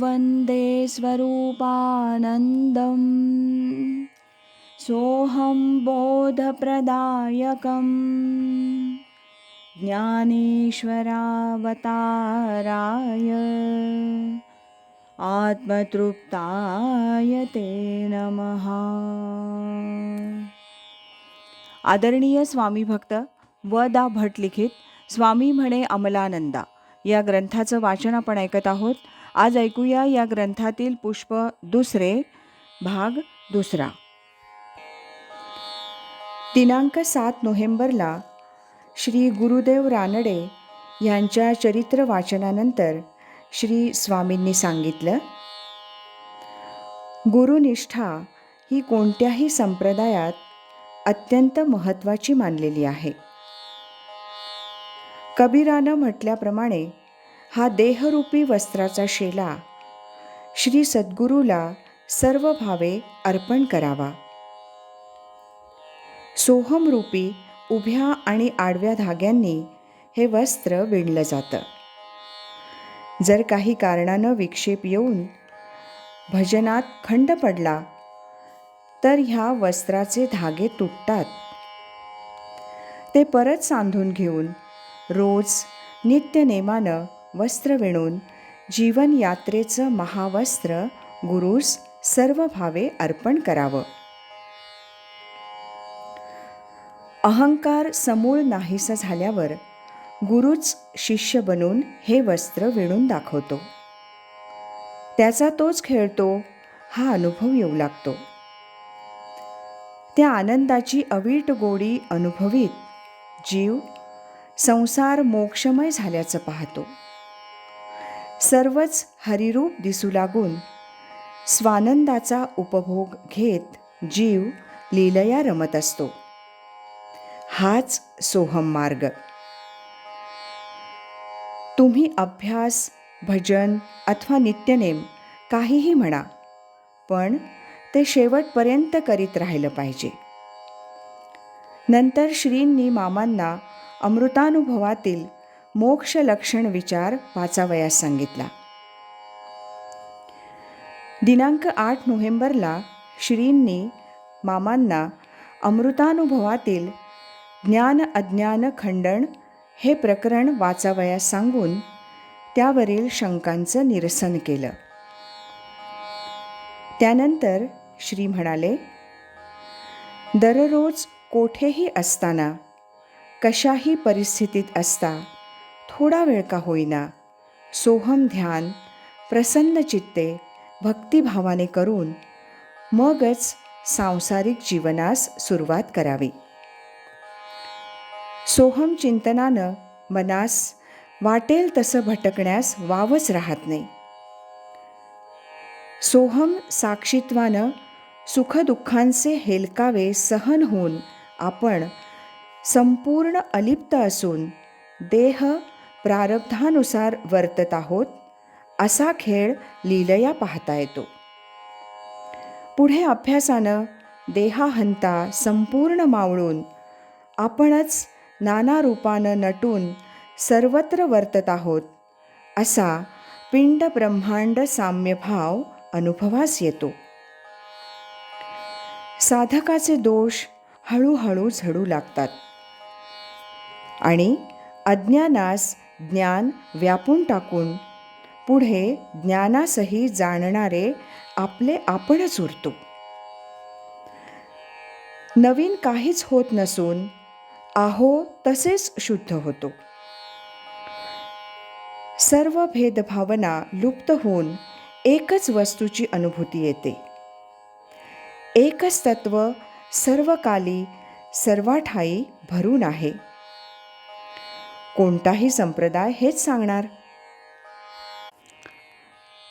वन्दे स्वरूपानन्दम्। सोऽहं बोधप्रदायकम्। ज्ञानेश्वरावताराय। आत्मतृप्ताय ते नमः। आदरणीय स्वामी भक्त व दा भट लिखित स्वामी म्हणे अमलानंदा। या ग्रंथाचं वाचन आपण ऐकत आहोत. आज ऐकूया या ग्रंथातील पुष्प दुसरे भाग दुसरा. दिनांक सात नोव्हेंबरला श्री गुरुदेव रानडे यांच्या चरित्र वाचनानंतर श्री स्वामींनी सांगितलं गुरुनिष्ठा ही कोणत्याही संप्रदायात अत्यंत महत्त्वाची मानलेली आहे. कबीरानं म्हटल्याप्रमाणे हा देहरूपी वस्त्राचा शेला. श्री सद्गुरूला सर्व भावे अर्पण करावा. सोहमरूपी उभ्या आणि आडव्या धाग्यांनी हे वस्त्र विणलं जातं. जर काही कारणानं विक्षेप येऊन भजनात खंड पडला तर ह्या वस्त्राचे धागे तुटतात. ते परत सांधून घेऊन रोज नित्यनेमानं वस्त्र विणून जीवनयात्रेचं महावस्त्र गुरुस सर्व भावे अर्पण करावं. अहंकार समूळ नाहीसा झाल्यावर गुरुच शिष्य बनून हे वस्त्र विणून दाखवतो. त्याचा तोच खेळतो हा अनुभव येऊ लागतो. त्या आनंदाची अवीट गोडी अनुभवीत जीव संसार मोक्षमय झाल्याचं पाहतो. सर्वच हरिरूप दिसू लागून. स्वानंदाचा उपभोग घेत जीव लीलया रमत असतो. हाच सोहम मार्ग. तुम्ही अभ्यास भजन अथवा नित्यनेम काहीही म्हणा पण ते शेवटपर्यंत करीत राहिलं पाहिजे. नंतर श्रींनी मामांना अमृतानुभवातील मोक्ष लक्षण विचार वाचावयास सांगितला. दिनांक आठ नोव्हेंबरला श्रींनी मामांना अमृतानुभवातील ज्ञान अज्ञान खंडन हे प्रकरण वाचावयास सांगून त्यावरील शंकांचं निरसन केलं. त्यानंतर श्री म्हणाले दररोज कोठेही असताना कशाही परिस्थितीत असता थोडा वेळ का होईना. सोहम ध्यान प्रसन्न चित्ते भक्तिभावाने करून मगच सांसारिक जीवनास सुरुवात करावी. सोहम चिंतनानं मनास वाटेल तसं भटकण्यास वावच राहत नाही. सोहम साक्षित्वानं सुखदुःखांचे हेलकावे सहन होऊन आपण संपूर्ण अलिप्त असून देह प्रारब्धानुसार वर्तत आहोत असा खेळ लीलया पाहता येतो. पुढे अभ्यासानं देहाहंता संपूर्ण मावळून आपणच नाना रूपानं नटून सर्वत्र वर्तत आहोत असा पिंड ब्रह्मांड साम्यभाव अनुभवास येतो. साधकाचे दोष हळूहळू झडू लागतात. आणि अज्ञानास ज्ञान व्यापून टाकून पुढे ज्ञानासही जाणणारे आपले आपणच उरतो. नवीन काहीच होत नसून आहो तसेच शुद्ध होतो. सर्व भेदभावना लुप्त होऊन एकच वस्तूची अनुभूती येते. एकच तत्व सर्वकाली सर्वाठाई भरून आहे. कोणताही संप्रदाय हेच सांगणार.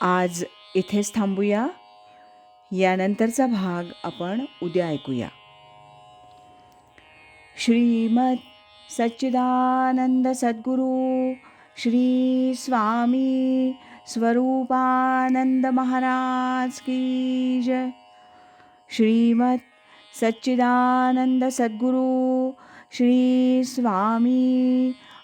आज इथेच थांबूया. यानंतरचा भाग आपण उद्या ऐकूया. श्रीमद सच्चिदानंद सद्गुरू श्री स्वामी स्वरूपानंद महाराज की जय. श्रीमद सच्चिदानंद सद्गुरू श्री स्वामी